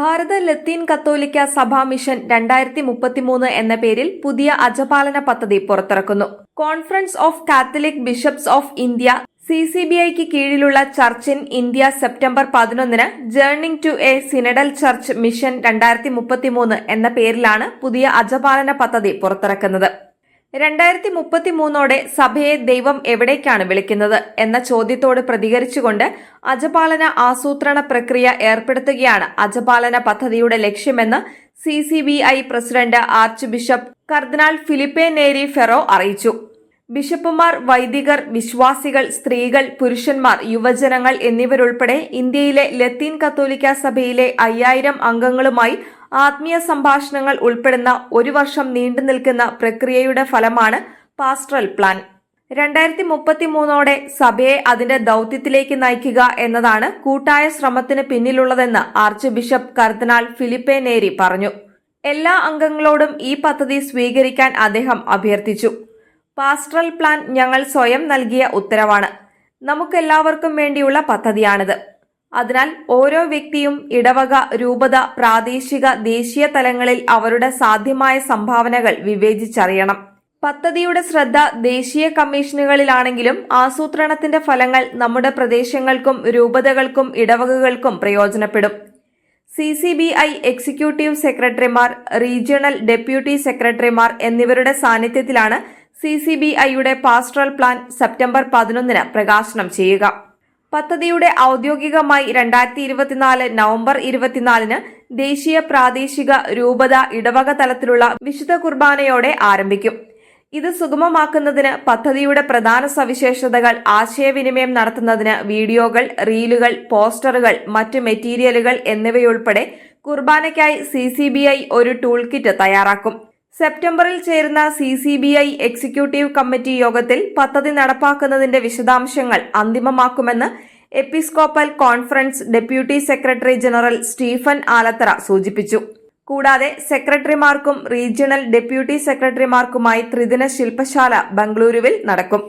ഭാരത ലത്തീൻ കത്തോലിക്ക സഭാ മിഷൻ രണ്ടായിരത്തി മുപ്പത്തിമൂന്ന് എന്ന പേരിൽ പുതിയ അജപാലന പദ്ധതി പുറത്തിറക്കുന്നു. Conference of Catholic bishops of India C C B ഐക്ക് കീഴിലുള്ള ചർച്ച് ഇൻ ഇന്ത്യ സെപ്റ്റംബർ പതിനൊന്നിന് journeying to a synodal church mission രണ്ടായിരത്തി മുപ്പത്തിമൂന്ന് എന്ന പേരിലാണ് പുതിയ അജപാലന പദ്ധതി പുറത്തിറക്കുന്നത്. രണ്ടായിരത്തി മുപ്പത്തി മൂന്നോടെ സഭയെ ദൈവം എവിടേക്കാണ് വിളിക്കുന്നത് എന്ന ചോദ്യത്തോട് പ്രതികരിച്ചുകൊണ്ട് അജപാലന ആസൂത്രണ പ്രക്രിയ ഏർപ്പെടുത്തുകയാണ് അജപാലന പദ്ധതിയുടെ ലക്ഷ്യമെന്ന് C C B I president archbishop കർദിനാൾ ഫിലിപ്പെ നേരി ഫെറോ അറിയിച്ചു. ബിഷപ്പുമാർ വൈദികർ വിശ്വാസികൾ സ്ത്രീകൾ പുരുഷന്മാർ യുവജനങ്ങൾ എന്നിവരുൾപ്പെടെ ഇന്ത്യയിലെ ലത്തീൻ കത്തോലിക്ക സഭയിലെ അയ്യായിരം അംഗങ്ങളുമായി ആത്മീയ സംഭാഷണങ്ങൾ ഉൾപ്പെടുന്ന ഒരു വർഷം നീണ്ടു നിൽക്കുന്ന പ്രക്രിയയുടെ ഫലമാണ് പാസ്റ്ററൽ പ്ലാൻ. രണ്ടായിരത്തി മുപ്പത്തി മൂന്നോടെ സഭയെ അതിന്റെ ദൌത്യത്തിലേക്ക് നയിക്കുക എന്നതാണ് കൂട്ടായ ശ്രമത്തിന് പിന്നിലുള്ളതെന്ന് ആർച്ച് ബിഷപ്പ് കർദിനാൾ ഫിലിപ്പെ നേരി പറഞ്ഞു. എല്ലാ അംഗങ്ങളോടും ഈ പദ്ധതി സ്വീകരിക്കാൻ അദ്ദേഹം അഭ്യർത്ഥിച്ചു. പാസ്റ്ററൽ പ്ലാൻ ഞങ്ങൾ സ്വയം നൽകിയ ഉത്തരവാണ്. നമുക്കെല്ലാവർക്കും വേണ്ടിയുള്ള പദ്ധതിയാണിത്. അതിനാൽ ഓരോ വ്യക്തിയും ഇടവക രൂപത പ്രാദേശിക ദേശീയ തലങ്ങളിൽ അവരുടെ സാധ്യമായ സംഭാവനകൾ വിവേചിച്ചറിയണം. പദ്ധതിയുടെ ശ്രദ്ധ ദേശീയ കമ്മീഷനുകളിലാണെങ്കിലും ആസൂത്രണത്തിന്റെ ഫലങ്ങൾ നമ്മുടെ പ്രദേശങ്ങൾക്കും രൂപതകൾക്കും ഇടവകകൾക്കും പ്രയോജനപ്പെടും. C C B I executive സെക്രട്ടറിമാർ റീജിയണൽ ഡെപ്യൂട്ടി സെക്രട്ടറിമാർ എന്നിവരുടെ സാന്നിധ്യത്തിലാണ് സി സി ബി ഐയുടെ പാസ്റ്ററൽ പ്ലാൻ സെപ്റ്റംബർ പതിനൊന്നിന് പ്രകാശനം ചെയ്യുക. പദ്ധതിയുടെ ഔദ്യോഗികമായി രണ്ടായിരത്തി ഇരുപത്തിനാല് നവംബർ ഇരുപത്തിനാലിന് ദേശീയ പ്രാദേശിക രൂപത ഇടവക തലത്തിലുള്ള വിശുദ്ധ കുർബാനയോടെ ആരംഭിക്കും. ഇത് സുഗമമാക്കുന്നതിന് പദ്ധതിയുടെ പ്രധാന സവിശേഷതകൾ ആശയവിനിമയം നടത്തുന്നതിന് വീഡിയോകൾ റീലുകൾ പോസ്റ്ററുകൾ മറ്റ് മെറ്റീരിയലുകൾ എന്നിവയുൾപ്പെടെ കുർബാനയ്ക്കായി സി ഒരു ടൂൾ കിറ്റ് തയ്യാറാക്കും. സെപ്റ്റംബറിൽ ചേരുന്ന C C B I executive committee യോഗത്തിൽ പദ്ധതി നടപ്പാക്കുന്നതിന്റെ വിശദാംശങ്ങൾ അന്തിമമാക്കുമെന്ന് episcopal conference deputy secretary general Stephen Alathara സൂചിപ്പിച്ചു. കൂടാതെ സെക്രട്ടറിമാർക്കും റീജിയണൽ ഡെപ്യൂട്ടി സെക്രട്ടറിമാർക്കുമായി ത്രിദിന ശില്പശാല ബംഗളൂരുവിൽ നടക്കും.